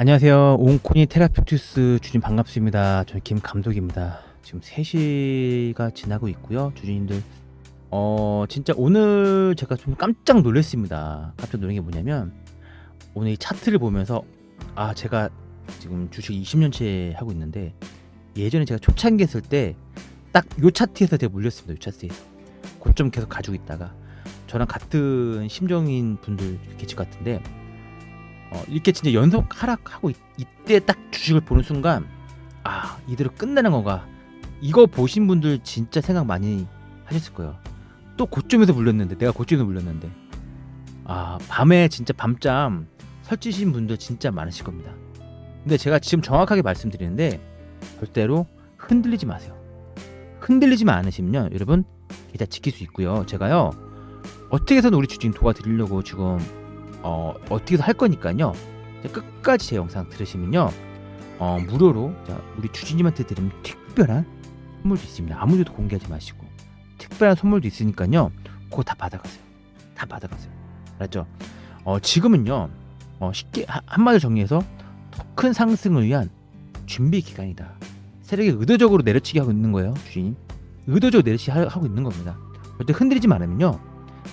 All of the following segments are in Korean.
안녕하세요. 온코니 테라피투스 주진 반갑습니다. 저는 김 감독입니다. 지금 3시가 지나고 있고요. 주진님들 어 진짜 오늘 제가 좀 깜짝 놀랐습니다. 깜짝 놀란 게 뭐냐면 오늘 이 차트를 보면서 아 제가 지금 주식 20년째 하고 있는데 예전에 제가 초창기 했을 때 딱 요 차트에서 제가 물렸습니다. 요 차트에서 고점 계속 가지고 있다가 저랑 같은 심정인 분들 계실 것 같은데 어, 이렇게 진짜 연속 하락하고 있, 이때 딱 주식을 보는 순간 아 이대로 끝나는 건가? 이거 보신 분들 진짜 생각 많이 하셨을 거예요. 또 고점에서 물렸는데 내가 고점에서 물렸는데. 아 밤에 진짜 밤잠 설치신 분들 진짜 많으실 겁니다. 근데 제가 지금 정확하게 말씀드리는데 절대로 흔들리지 마세요. 흔들리지만 않으시면요 여러분 계좌 지킬 수 있고요. 제가요 어떻게 해서든 우리 주식 도와드리려고 지금 어, 어떻게든 할 거니까요. 자, 끝까지 제 영상 들으시면요. 어, 무료로 자, 우리 주진님한테 드리는 특별한 선물도 있습니다. 아무데도 공개하지 마시고 특별한 선물도 있으니까요. 그거 다 받아가세요. 다 받아가세요. 알았죠? 어, 지금은요. 어, 쉽게 하- 한마디로 정리해서 더큰 상승을 위한 준비 기간이다. 세력이 의도적으로 내려치기 하고 있는 거예요, 주인님. 의도적으로 내려치기 하- 하고 있는 겁니다. 절대 흔들리지 않으면요.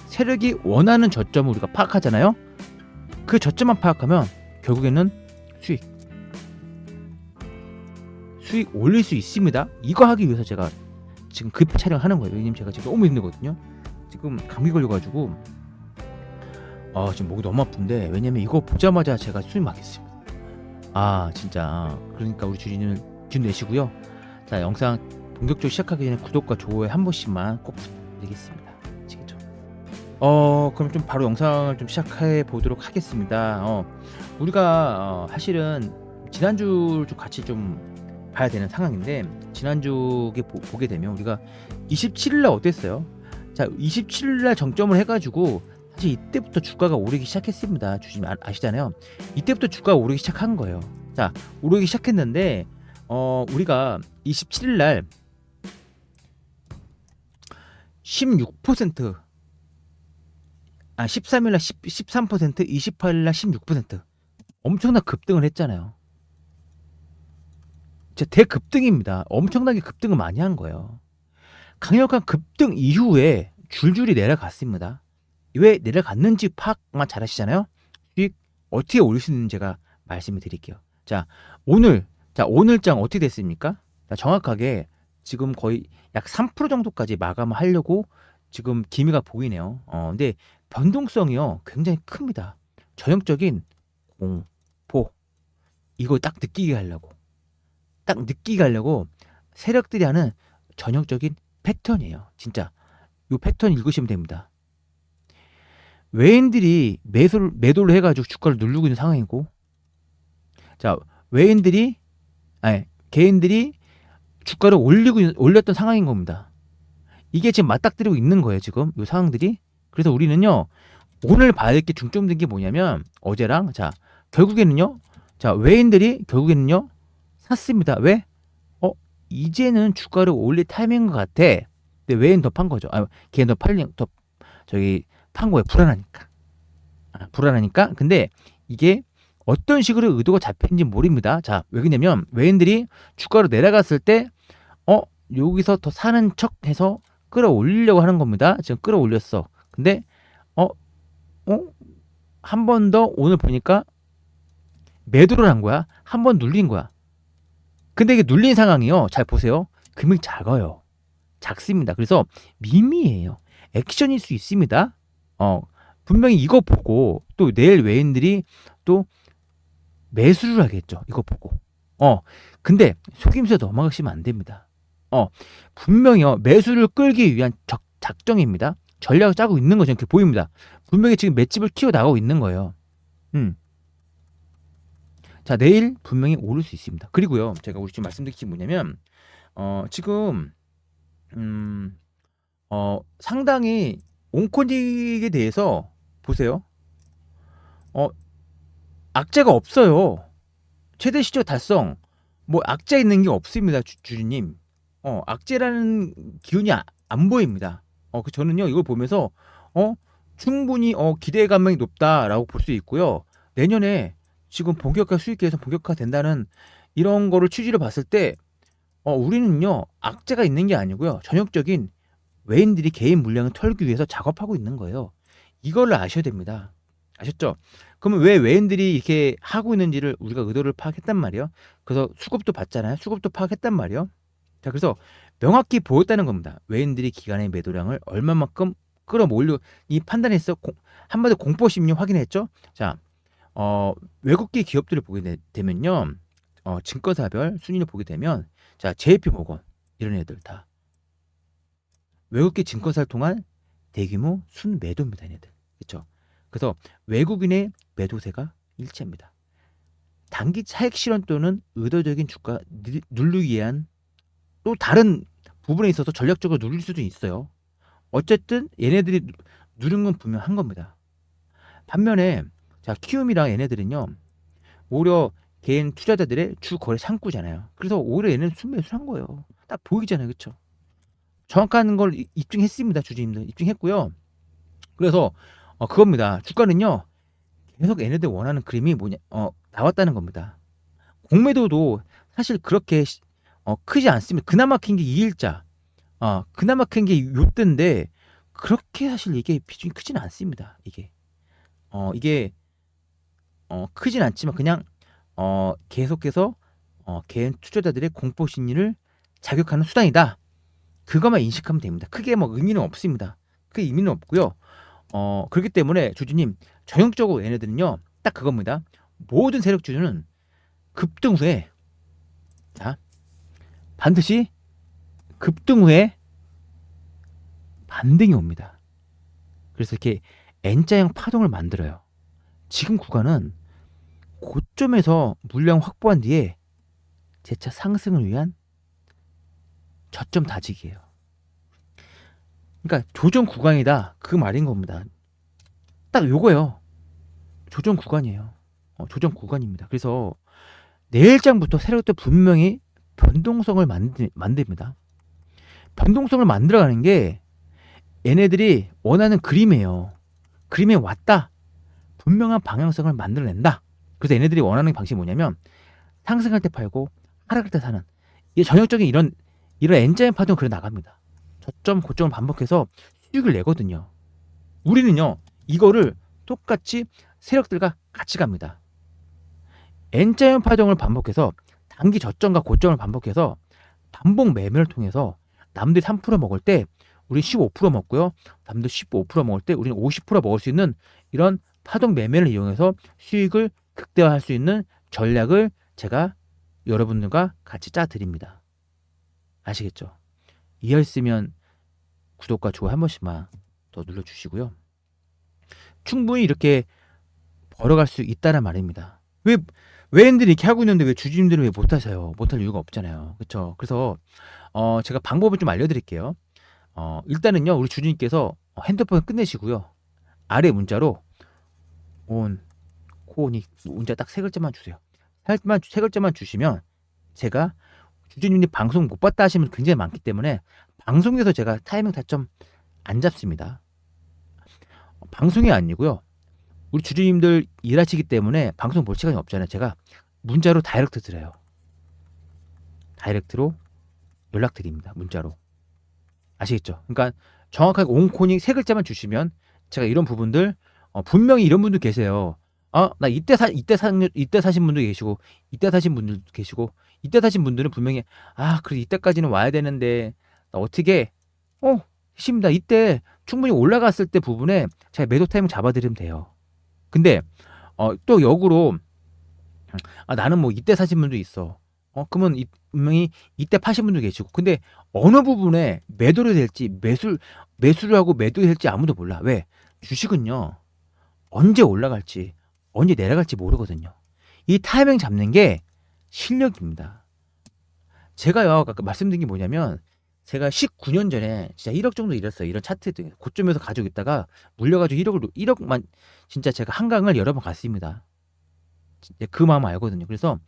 세력이 원하는 저점을 우리가 파악하잖아요. 그 저점만 파악하면 결국에는 수익 수익 올릴 수 있습니다. 이거 하기 위해서 제가 지금 급히 촬영하는 거예요. 왜냐면 제가 지금 너무 힘들거든요. 지금 감기 걸려가지고 아 지금 목이 너무 아픈데 왜냐면 이거 보자마자 제가 숨이 막혔습니다. 아 진짜 그러니까 우리 주인을 준 내시고요. 자 영상 본격적으로 시작하기 전에 구독과 좋아요 한 번씩만 꼭 부탁드리겠습니다. 어 그럼 좀 바로 영상을 좀 시작해 보도록 하겠습니다. 어 우리가 어, 사실은 지난주를 좀 같이 좀 봐야 되는 상황인데 지난주에 보, 보게 되면 우리가 27일 날 어땠어요? 자 27일 날 정점을 해가지고 사실 이때부터 주가가 오르기 시작했습니다. 주님 아, 아시잖아요. 이때부터 주가가 오르기 시작한 거예요. 자 오르기 시작했는데 어 우리가 27일 날 16% 아 13일날 10, 13% 28일날 16% 엄청난 급등을 했잖아요. 진짜 대급등입니다. 엄청나게 급등을 많이 한 거예요. 강력한 급등 이후에 줄줄이 내려갔습니다. 왜 내려갔는지 파악만 잘 하시잖아요. 수익 어떻게 올릴 수 있는지 제가 말씀을 드릴게요. 자, 오늘 자, 오늘장 어떻게 됐습니까? 자, 정확하게 지금 거의 약 3% 정도까지 마감을 하려고 지금 기미가 보이네요. 어, 근데 변동성이요. 굉장히 큽니다. 전형적인 공포. 이거 딱 느끼게 하려고. 딱 느끼게 하려고 세력들이 하는 전형적인 패턴이에요. 진짜. 요 패턴 읽으시면 됩니다. 외인들이 매수를, 매도를 해가지고 주가를 누르고 있는 상황이고, 자, 외인들이, 아니, 개인들이 주가를 올리고, 있- 올렸던 상황인 겁니다. 이게 지금 맞닥뜨리고 있는 거예요, 지금. 요 상황들이. 그래서 우리는요, 오늘 봐야 될게 중점된 게 뭐냐면, 어제랑, 자, 결국에는요, 자, 외인들이 결국에는요, 샀습니다. 왜? 어, 이제는 주가를 올릴 타이밍인 것 같아. 근데 외인 더 판 거죠. 아, 걔는 더 팔린, 더, 저기, 판 거예요. 불안하니까. 아, 불안하니까. 근데 이게 어떤 식으로 의도가 잡혔는지 모릅니다. 자, 왜 그러냐면, 외인들이 주가로 내려갔을 때, 어, 여기서 더 사는 척 해서 끌어올리려고 하는 겁니다. 지금 끌어올렸어. 근데, 어, 어, 한 번 더 오늘 보니까 매도를 한 거야. 한 번 눌린 거야. 근데 이게 눌린 상황이요. 잘 보세요. 금액 작아요. 작습니다. 그래서 미미해요. 액션일 수 있습니다. 어, 분명히 이거 보고 또 내일 외인들이 또 매수를 하겠죠. 이거 보고. 어, 근데 속임수에 넘어가시면 안 됩니다. 어, 분명히요. 매수를 끌기 위한 적, 작정입니다. 전략을 짜고 있는 거죠. 이렇게 보입니다. 분명히 지금 맷집을 키워 나가고 있는 거예요. 음. 자, 내일 분명히 오를 수 있습니다. 그리고요, 제가 우리 지금 말씀드릴 게 뭐냐면, 어, 지금, 음, 어, 상당히 온코닉에 대해서 보세요. 어, 악재가 없어요. 최대 시적 달성, 뭐 악재 있는 게 없습니다, 주, 주주님. 어, 악재라는 기운이 아- 안 보입니다. 어, 그 저는요, 이걸 보면서, 어, 충분히, 어, 기대감이 높다라고 볼 수 있고요. 내년에 지금 본격화 수익 개선 본격화 된다는 이런 거를 취지를 봤을 때 어, 우리는요 악재가 있는 게 아니고요 전형적인 외인들이 개인 물량을 털기 위해서 작업하고 있는 거예요. 이걸 아셔야 됩니다. 아셨죠? 그러면 왜 외인들이 이렇게 하고 있는지를 우리가 의도를 파악했단 말이에요. 그래서 수급도 봤잖아요. 수급도 파악했단 말이에요. 자, 그래서 명확히 보였다는 겁니다. 외인들이 기간의 매도량을 얼마만큼 끌어모으려 이 판단했어. 공, 한마디로 공포 심리 확인했죠. 자, 어, 외국계 기업들을 보게 되, 되면요, 어, 증권사별 순위를 보게 되면, 자, JP 모건 이런 애들 다 외국계 증권사를 통한 대규모 순매도입니다, 얘네들. 그렇죠? 그래서 외국인의 매도세가 일치합니다. 단기 차익 실현 또는 의도적인 주가 누- 누르기 위한 또 다른 부분에 있어서 전략적으로 누릴 수도 있어요. 어쨌든 얘네들이 누- 누른 건 분명한 겁니다. 반면에 자 키움이랑 얘네들은요 오히려 개인 투자자들의 주 거래 창구잖아요. 그래서 오히려 얘네는 순매수한 거예요. 딱 보이잖아요, 그렇죠? 정확한 걸 이- 입증했습니다, 주주님들 입증했고요. 그래서 어, 그겁니다. 주가는요 계속 얘네들 원하는 그림이 뭐냐 어, 나왔다는 겁니다. 공매도도 사실 그렇게 시- 어, 크지 않습니다. 그나마 큰 게 2일자, 어, 그나마 큰 게 요때인데 그렇게 사실 이게 비중이 크지는 않습니다. 이게 어, 이게 어, 크진 않지만 그냥 어, 계속해서 어, 개인 투자자들의 공포 심리를 자극하는 수단이다. 그것만 인식하면 됩니다. 크게 뭐 의미는 없습니다. 크게 의미는 없고요. 어, 그렇기 때문에 주주님 전형적으로 얘네들은요 딱 그겁니다. 모든 세력 주주는 급등 후에 자 반드시 급등 후에 반등이 옵니다. 그래서 이렇게 N자형 파동을 만들어요. 지금 구간은 고점에서 물량 확보한 뒤에 재차 상승을 위한 저점 다지기예요. 그러니까 조정 구간이다 그 말인 겁니다. 딱 요거예요. 조정 구간이에요. 어, 조정 구간입니다. 그래서 내일장부터 세력들 분명히 변동성을 만들, 만듭니다. 변동성을 만들어가는 게 얘네들이 원하는 그림이에요. 그림에 왔다. 분명한 방향성을 만들어낸다. 그래서 얘네들이 원하는 방식이 뭐냐면 상승할 때 팔고 하락할 때 사는 이게 전형적인 이런 이런 N자의 파동 그래 나갑니다. 저점 고점을 반복해서 수익을 내거든요. 우리는요 이거를 똑같이 세력들과 같이 갑니다. N자형 파동을 반복해서 단기 저점과 고점을 반복해서 반복 매매를 통해서 남들이 3% 먹을 때 우리 15% 먹고요. 남들 15% 먹을 때 우리는 50% 먹을 수 있는 이런 파동 매매를 이용해서 수익을 극대화할 수 있는 전략을 제가 여러분들과 같이 짜 드립니다. 아시겠죠? 이해했으면 구독과 좋아요 한 번씩만 더 눌러 주시고요. 충분히 이렇게 벌어갈 수 있다는 말입니다. 왜 외인들이 이렇게 하고 있는데 왜 주주님들은 왜 못하세요? 못할 이유가 없잖아요. 그렇죠? 그래서 어, 제가 방법을 좀 알려드릴게요. 어, 일단은요 우리 주주님께서 핸드폰 끝내시고요 아래 문자로 온 코니 문자 딱 세 글자만 주세요. 세 글자만, 주시면 제가 주주님이 방송 못 봤다 하시면 굉장히 많기 때문에 방송에서 제가 타이밍 다점 안 잡습니다. 방송이 아니고요. 우리 주주님들 일하시기 때문에 방송 볼 시간이 없잖아요. 제가 문자로 다이렉트 드려요. 다이렉트로 연락드립니다. 문자로. 아시겠죠? 그러니까 정확하게 온코닝 세 글자만 주시면 제가 이런 부분들 어, 분명히 이런 분들 계세요. 아, 나 이때 사 이때 사 이때 사신 분도 계시고 이때 사신 분들도 계시고 이때 사신 분들은 분명히 아, 그래 이때까지는 와야 되는데 나 어떻게 어, 쉽니다. 이때 충분히 올라갔을 때 부분에 제가 매도 타이밍 잡아 드리면 돼요. 근데 어, 또 역으로 아, 나는 뭐 이때 사신 분도 있어. 어, 그러면 이, 분명히 이때 파신 분도 계시고. 근데 어느 부분에 매도를 될지 매수 매수를 하고 매도를 될지 아무도 몰라. 왜? 주식은요. 언제 올라갈지 언제 내려갈지 모르거든요. 이 타이밍 잡는 게 실력입니다. 제가요 아까 말씀드린 게 뭐냐면 제가 19년 전에 진짜 1억 정도 일했어요. 이런 차트 고점에서 가지고 있다가 물려가지고 1억을 1억만 진짜 제가 한강을 여러 번 갔습니다. 그 마음 알거든요. 그래서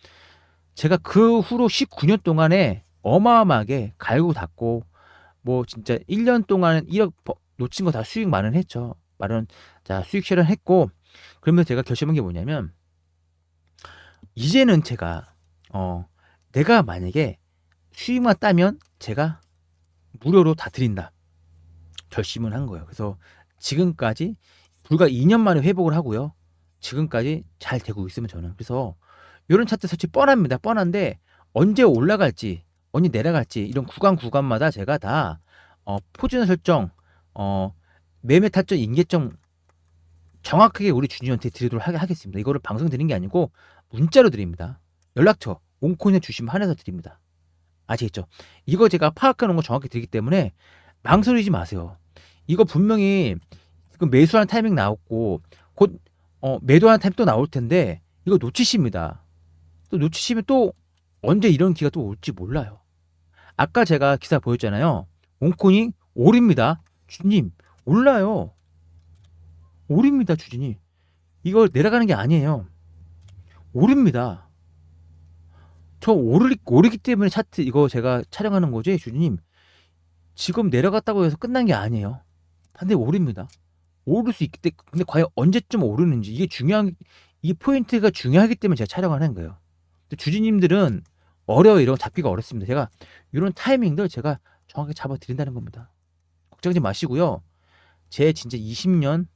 제가 그 후로 19년 동안에 어마어마하게 갈고 닦고 뭐 진짜 1년 동안 1억 버- 놓친 거 다 수익 마련했죠. 마련 자 수익 실현했고 그러면서 제가 결심한 게 뭐냐면 이제는 제가 어 내가 만약에 수익만 따면 제가 무료로 다 드린다 결심을 한 거예요. 그래서 지금까지 불과 2년 만에 회복을 하고요. 지금까지 잘 되고 있으면 저는 그래서 이런 차트 설치 뻔합니다. 뻔한데 언제 올라갈지 언제 내려갈지 이런 구간 구간마다 제가 다 어, 포지션 설정, 어, 매매 타점 인계점 정확하게 우리 주주한테 드리도록 하- 하겠습니다. 이거를 방송 드리는 게 아니고 문자로 드립니다. 연락처 온코인에 주시면 한해서 드립니다. 아시겠죠? 이거 제가 놓은 거 정확히 드리기 때문에 망설이지 마세요. 이거 분명히 지금 매수하는 타이밍 나왔고 곧 어, 매도하는 타이밍 또 나올 텐데 이거 놓치십니다. 또 놓치시면 또 언제 이런 기가 또 올지 몰라요. 아까 제가 기사 보였잖아요. 온코인이 오릅니다. 주님 올라요. 오릅니다, 주진이. 이거 내려가는 게 아니에요. 오릅니다. 저 오르기, 오르기 때문에 차트 이거 제가 촬영하는 거지, 주진님. 지금 내려갔다고 해서 끝난 게 아니에요. 반대로 오릅니다. 오를 수 있기 때문에 근데 과연 언제쯤 오르는지 이게 중요한 이 포인트가 중요하기 때문에 제가 촬영하는 거예요. 근데 주진님들은 어려워 이런 거 잡기가 어렵습니다. 제가 이런 타이밍들 제가 정확하게 잡아 드린다는 겁니다. 걱정하지 마시고요. 제 진짜 20년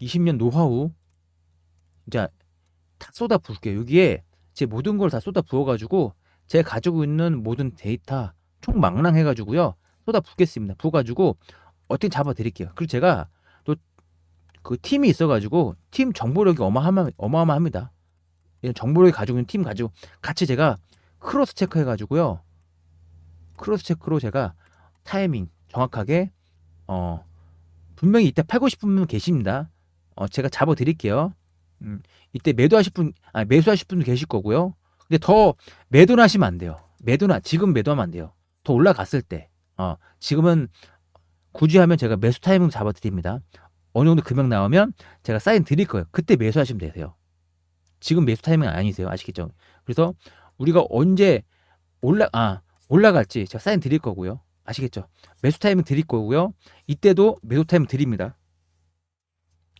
20년 노하우 이제 다 쏟아 부을게요. 여기에 제 모든 걸 다 쏟아 부어 가지고 제가 가지고 있는 모든 데이터 총망랑 해 가지고요. 쏟아 붓겠습니다. 부어 가지고 어떻게 잡아 드릴게요. 그리고 제가 또 그 팀이 있어 가지고 팀 정보력이 어마어마 어마어마합니다. 이런 정보력이 가지고 있는 팀 가지고 같이 제가 크로스 체크해 가지고요. 크로스 체크로 제가 타이밍 정확하게 어 분명히 이때 팔고 싶은 분 계십니다. 어 제가 잡아 드릴게요. 음, 이때 매도하실 분, 아 매수하실 분도 계실 거고요. 근데 더 매도는 하시면 안 돼요. 매도나 지금 매도하면 안 돼요. 더 올라갔을 때. 어 지금은 굳이 하면 제가 매수 타이밍 잡아 드립니다. 어느 정도 금액 나오면 제가 사인 드릴 거예요. 그때 매수하시면 되세요. 지금 매수 타이밍 아니세요. 아시겠죠? 그래서 우리가 언제 올라 아 올라갈지 제가 사인 드릴 거고요. 아시겠죠? 매수 타이밍 드릴 거고요. 이때도 매도 타이밍 드립니다.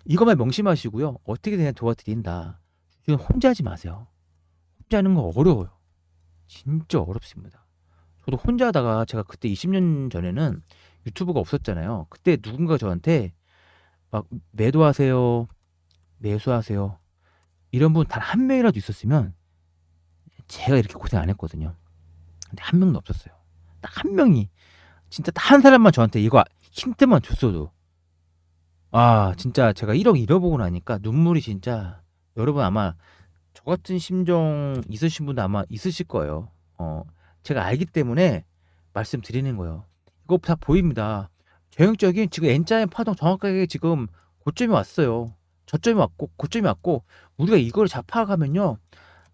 이것만 명심하시고요. 어떻게 되냐 도와드린다. 지금 혼자 하지 마세요. 혼자 하는 거 어려워요. 진짜 어렵습니다. 저도 혼자 하다가 제가 그때 20년 전에는 유튜브가 없었잖아요. 그때 누군가 저한테 막 매도하세요. 매수하세요. 이런 분 단 한 명이라도 있었으면 제가 이렇게 고생 안 했거든요. 근데 한 명도 없었어요. 딱 한 명이 진짜 딱 한 사람만 저한테 이거 힌트만 줬어도 아 진짜 제가 1억 잃어보고 나니까 눈물이 진짜 여러분 아마 저 같은 심정 있으신 분도 아마 있으실 거예요. 어 제가 알기 때문에 말씀드리는 거예요. 이거 다 보입니다. 전형적인 지금 N자의 파동 정확하게 지금 고점이 왔어요. 저점이 왔고 고점이 왔고 우리가 이걸 잘 파악하면요.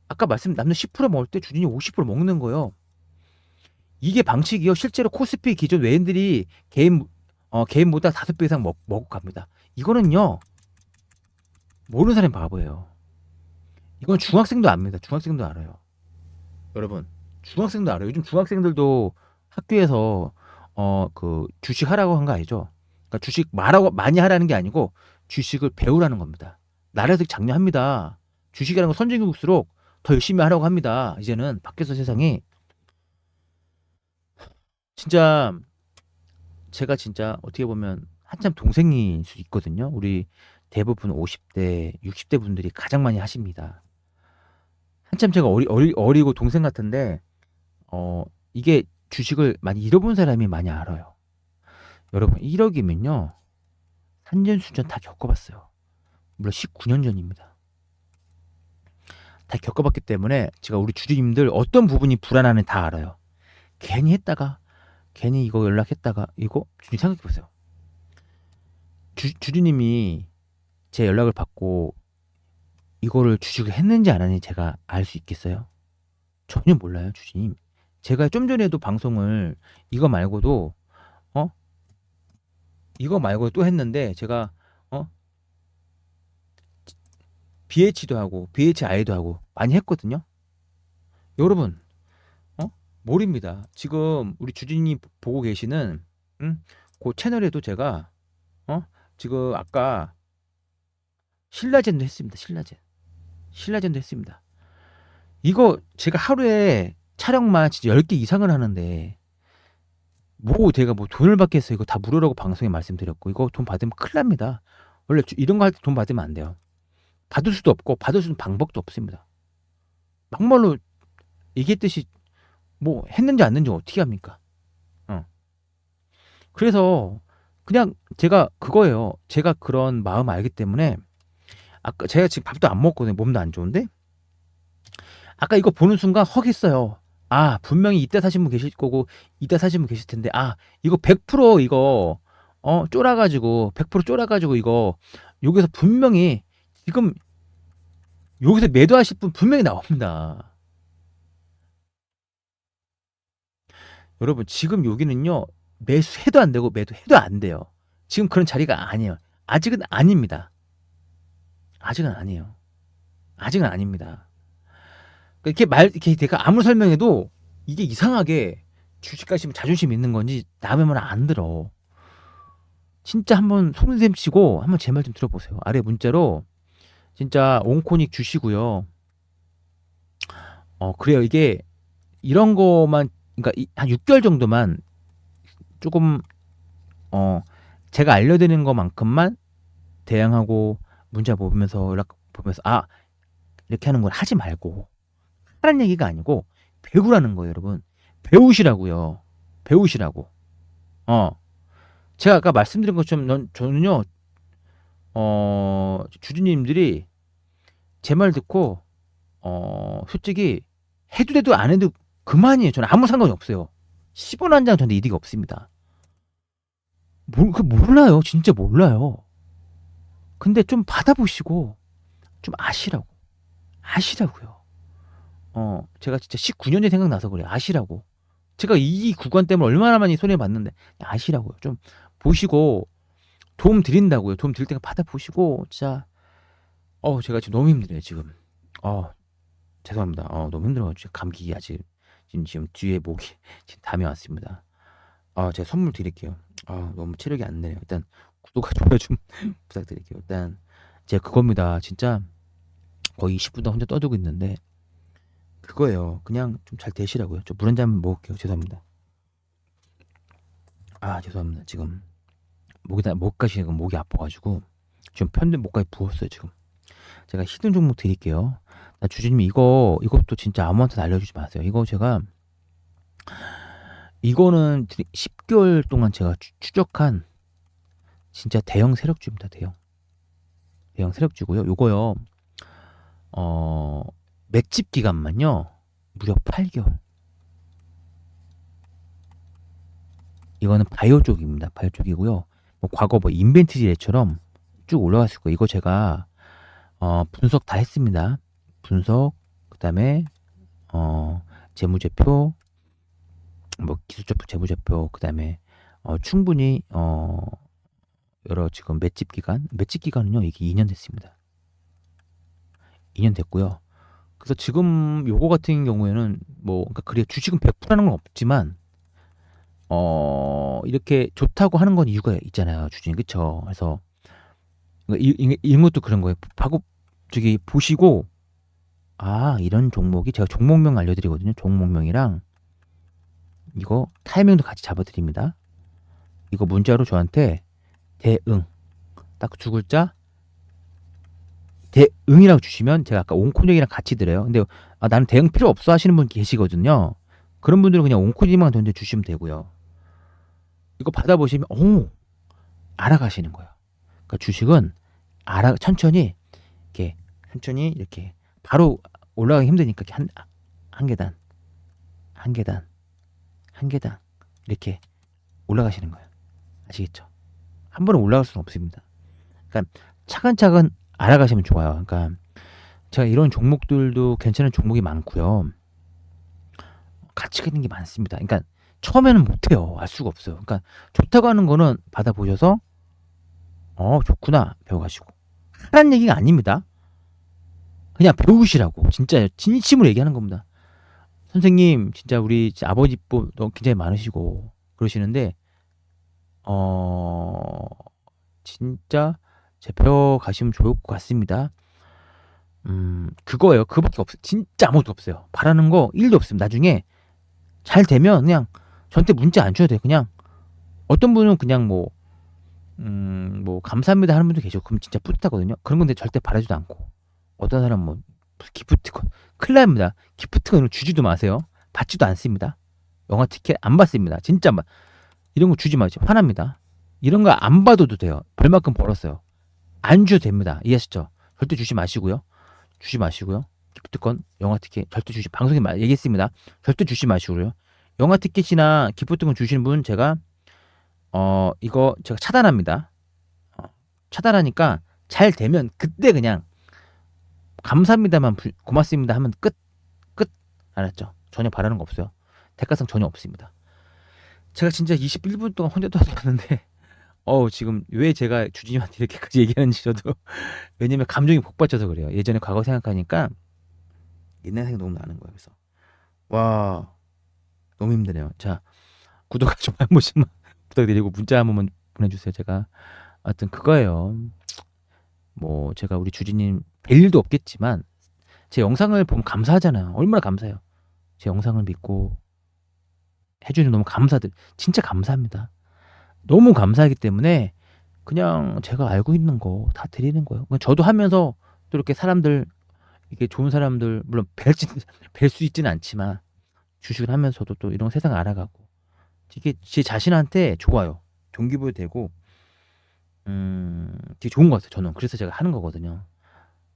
아까 말씀 남는 10% 먹을 때 주진이 50% 먹는 거예요. 이게 방식이요. 실제로 코스피 기존 외인들이 개인 어, 개인보다 다섯 배 이상 먹, 먹고 갑니다. 이거는요. 모르는 사람이 바보예요. 이건 중학생도 압니다. 중학생도 알아요. 여러분, 중학생도 알아요. 요즘 중학생들도 학교에서 어 그 주식 하라고 한 거 아니죠? 그러니까 주식 말하고 많이 하라는 게 아니고 주식을 배우라는 겁니다. 나라에서 장려합니다. 주식이라는 건 선진국일수록 더 열심히 하라고 합니다. 이제는 밖에서 세상이 진짜 제가 진짜 어떻게 보면 한참 동생일 수 있거든요. 우리 대부분 50대, 60대 분들이 가장 많이 하십니다. 한참 제가 어리, 어리, 어리고 동생 같은데 어 이게 주식을 많이 잃어본 사람이 많이 알아요. 여러분 1억이면요 산전수전 다 겪어봤어요. 물론 19년 전입니다. 다 겪어봤기 때문에 제가 우리 주주님들 어떤 부분이 불안하는 다 알아요. 괜히 했다가 괜히 이거 연락했다가 이거 주님 생각해 보세요. 주, 주주님이 제 연락을 받고 이거를 주식을 했는지 안 했는지 제가 알 수 있겠어요? 전혀 몰라요, 주주님. 제가 좀 전에도 방송을 이거 말고도 어 이거 말고 또 했는데 제가 어 BH도 하고 BHI도 하고 많이 했거든요. 여러분 어 모릅니다. 지금 우리 주진이 보고 계시는 음, 그 채널에도 제가 어 지금 아까 신라젠도 했습니다. 신라젠 신라젠도 했습니다. 이거 제가 하루에 촬영만 진짜 10개 이상을 하는데 뭐 제가 뭐 돈을 받겠어요. 이거 다 무료라고 방송에 말씀드렸고 이거 돈 받으면 큰일 납니다. 원래 주- 이런 거 할 때 돈 받으면 안 돼요. 받을 수도 없고 받을 수 있는 방법도 없습니다. 막말로 얘기했듯이 뭐 했는지 안 했는지 어떻게 합니까? 어. 그래서 그냥 제가 그거예요. 제가 그런 마음 알기 때문에 아까 제가 지금 밥도 안 먹거든요. 몸도 안 좋은데 아까 이거 보는 순간 허겠어요. 아 분명히 이때 사신 분 계실 거고 이때 사신 분 계실 텐데 아 이거 100% 이거 어 쫄아가지고 100% 쫄아가지고 이거 여기서 분명히 지금 여기서 매도하실 분 분명히 나옵니다. 여러분 지금 여기는요 매수해도 안 되고 매도해도 안 돼요. 지금 그런 자리가 아니에요. 아직은 아닙니다. 아직은 아니에요. 아직은 아닙니다. 그러니까 이렇게 말 이렇게 내가 아무 설명해도 이게 이상하게 주식 가시면 자존심 있는 건지 남의 말 안 들어. 진짜 한번 속셈 치고 한번 제 말 좀 들어보세요. 아래 문자로 진짜 온코닉 주시고요. 어 그래요. 이게 이런 거만 그러니까 이- 한 6개월 정도만 조금 어 제가 알려드리는 것만큼만 대응하고 문자 보면서 연락 보면서 아 이렇게 하는 걸 하지 말고 하라는 얘기가 아니고 배우라는 거예요, 여러분. 배우시라고요. 배우시라고. 어. 제가 아까 말씀드린 것처럼 넌 저는요. 어, 주주님들이 제 말 듣고 어, 솔직히 해도 돼도 안 해도 그만이에요. 저는 아무 상관이 없어요. 10원 한 장 저한테 이득이 없습니다. 몰, 그 몰라요. 진짜 몰라요. 근데 좀 받아보시고 좀 아시라고. 아시라고요. 어, 제가 진짜 19년이 생각나서 그래요. 아시라고. 제가 이 구간 때문에 얼마나 많이 손해 봤는데 아시라고요. 좀 보시고 도움 드린다고요. 도움 드릴 때가 받아보시고 진짜 어 제가 지금 너무 힘드네요. 지금. 어 죄송합니다. 어 너무 힘들어가지고 감기 아직 지금 지금 뒤에 목이 지금 담이 왔습니다. 아 제가 선물 드릴게요. 아 너무 체력이 안 되네요. 일단 구독과 좋아요 좀 부탁드릴게요. 일단 제가 그겁니다. 진짜 거의 20분 동안 혼자 떠들고 있는데 그거예요. 그냥 좀 잘 되시라고요. 저 물 한 잔 먹을게요. 죄송합니다. 아 죄송합니다. 지금 목에다 목까지 지금 목이 아파가지고 지금 편된 목까지 부었어요. 지금 제가 히든 종목 드릴게요. 나 주주님 이거 이것도 진짜 아무한테나 알려주지 마세요. 이거 제가 이거는 10개월 동안 제가 추- 추적한 진짜 대형 세력주입니다. 대형 대형 세력주고요. 요거요. 어 맷집 기간만요. 무려 8개월. 이거는 바이오 쪽입니다. 바이오 쪽이고요. 뭐 과거 뭐 인벤트지레처럼 쭉 올라갔을 거예요. 이거 제가 어 분석 다 했습니다. 분석 그 다음에 어 재무제표 뭐 기술적 재무제표 그 다음에 어 충분히 어 여러 지금 맷집 기간 맷집 기간은요 이게 2년 됐습니다. 2년 됐고요. 그래서 지금 요거 같은 경우에는 뭐 그러니까 그래 주식은 100%라는 건 없지만 어 이렇게 좋다고 하는 건 이유가 있잖아요 주주님 그쵸 그래서 이, 이, 이런 것도 그런 거예요 하고 저기 보시고 아 이런 종목이 제가 종목명 알려드리거든요. 종목명이랑 이거 타이밍도 같이 잡아드립니다. 이거 문자로 저한테 대응. 딱 두 글자 대응이라고 주시면 제가 아까 온코닉이랑 같이 드려요. 근데 아, 나는 대응 필요 없어 하시는 분 계시거든요. 그런 분들은 그냥 온코닉만 던져 주시면 되고요. 이거 받아보시면 오 알아가시는 거예요. 그러니까 주식은 알아 천천히 이렇게 천천히 이렇게 바로 올라가기 힘드니까 한, 한 계단 한 계단 한 계단 이렇게 올라가시는 거예요. 아시겠죠? 한 번에 올라갈 수는 없습니다. 그러니까 차근차근 알아가시면 좋아요. 그러니까 제가 이런 종목들도 괜찮은 종목이 많고요. 가치가 있는 게 많습니다. 그러니까 처음에는 못해요. 알 수가 없어요. 그러니까 좋다고 하는 거는 받아보셔서 어 좋구나 배워가시고 하란 얘기가 아닙니다. 그냥 배우시라고 진짜 진심으로 얘기하는 겁니다. 선생님 진짜 우리 아버지 뽀 너무 굉장히 많으시고 그러시는데 어 진짜 제 배워 가시면 좋을 것 같습니다. 음, 그거예요. 그거밖에 없어요. 진짜 아무것도 없어요. 바라는 거 1도 없습니다. 나중에 잘 되면 그냥 저한테 문자 안 줘도 돼요. 그냥 어떤 분은 그냥 뭐, 음, 뭐, 감사합니다 하는 분도 계시고, 그럼 진짜 뿌듯하거든요. 그런 건데 절대 바라지도 않고. 어떤 사람 뭐. 큰일 납니다. 기프트콘을 주지도 마세요. 받지도 않습니다. 영화 티켓 안 받습니다. 진짜 막. 이런 거 주지 마세요. 화납니다. 이런 거 안 받아도 돼요. 벌만큼 벌었어요. 안 줘도 됩니다. 이해하시죠? 절대 주지 마시고요. 주지 마시고요. 기프트콘, 영화 티켓 절대 주시 방송에 말 얘기했습니다. 절대 주지 마시고요. 영화 티켓이나 기프트콘 주시는 분 제가 어 이거 제가 차단합니다. 어, 차단하니까 잘 되면 그때 그냥 감사합니다만 부- 고맙습니다 하면 끝 끝. 알았죠? 전혀 바라는 거 없어요. 대가성 전혀 없습니다. 제가 진짜 21분 동안 혼자 떠들었는데 어 지금 왜 제가 주진님한테 이렇게까지 얘기하는지 저도 왜냐면 감정이 복받쳐서 그래요. 예전에 과거 생각하니까 옛날 생각 너무 나는 거예요. 그래서 와 너무 힘드네요. 자 구독과 좋아요 한 번씩만 부탁드리고 문자 한 번만 보내주세요. 제가 하여튼 그거예요. 뭐 제가 우리 주진님 뵐 일도 없겠지만 제 영상을 보면 감사하잖아요. 얼마나 감사해요. 제 영상을 믿고 해주는 너무 감사들 진짜 감사합니다. 너무 감사하기 때문에 그냥 제가 알고 있는 거 다 드리는 거예요. 그냥 저도 하면서 또 이렇게 사람들 이게 좋은 사람들 물론 뵐지 뵐수 있지는 않지만 주식을 하면서도 또 이런 세상 알아가고 이게 제 자신한테 좋아요. 동기부여 되고 음 되게 좋은 것 같아요. 저는 그래서 제가 하는 거거든요.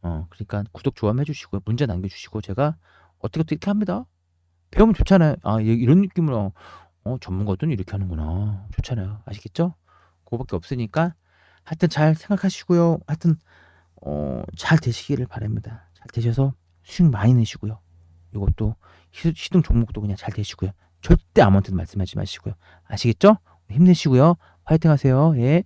어 그러니까 구독 좋아요 해주시고요. 문자 남겨주시고 제가 어떻게 어떻게 이렇게 합니다. 배우면 좋잖아요. 아 이- 이런 느낌으로 어 전문가들은 이렇게 하는구나. 좋잖아요. 아시겠죠? 그거밖에 없으니까 하여튼 잘 생각하시고요. 하여튼 어, 잘 되시기를 바랍니다. 잘 되셔서 수익 많이 내시고요. 이것도 시- 시동 종목도 그냥 잘 되시고요. 절대 아무한테도 말씀하지 마시고요. 아시겠죠? 힘내시고요. 화이팅 하세요. 예.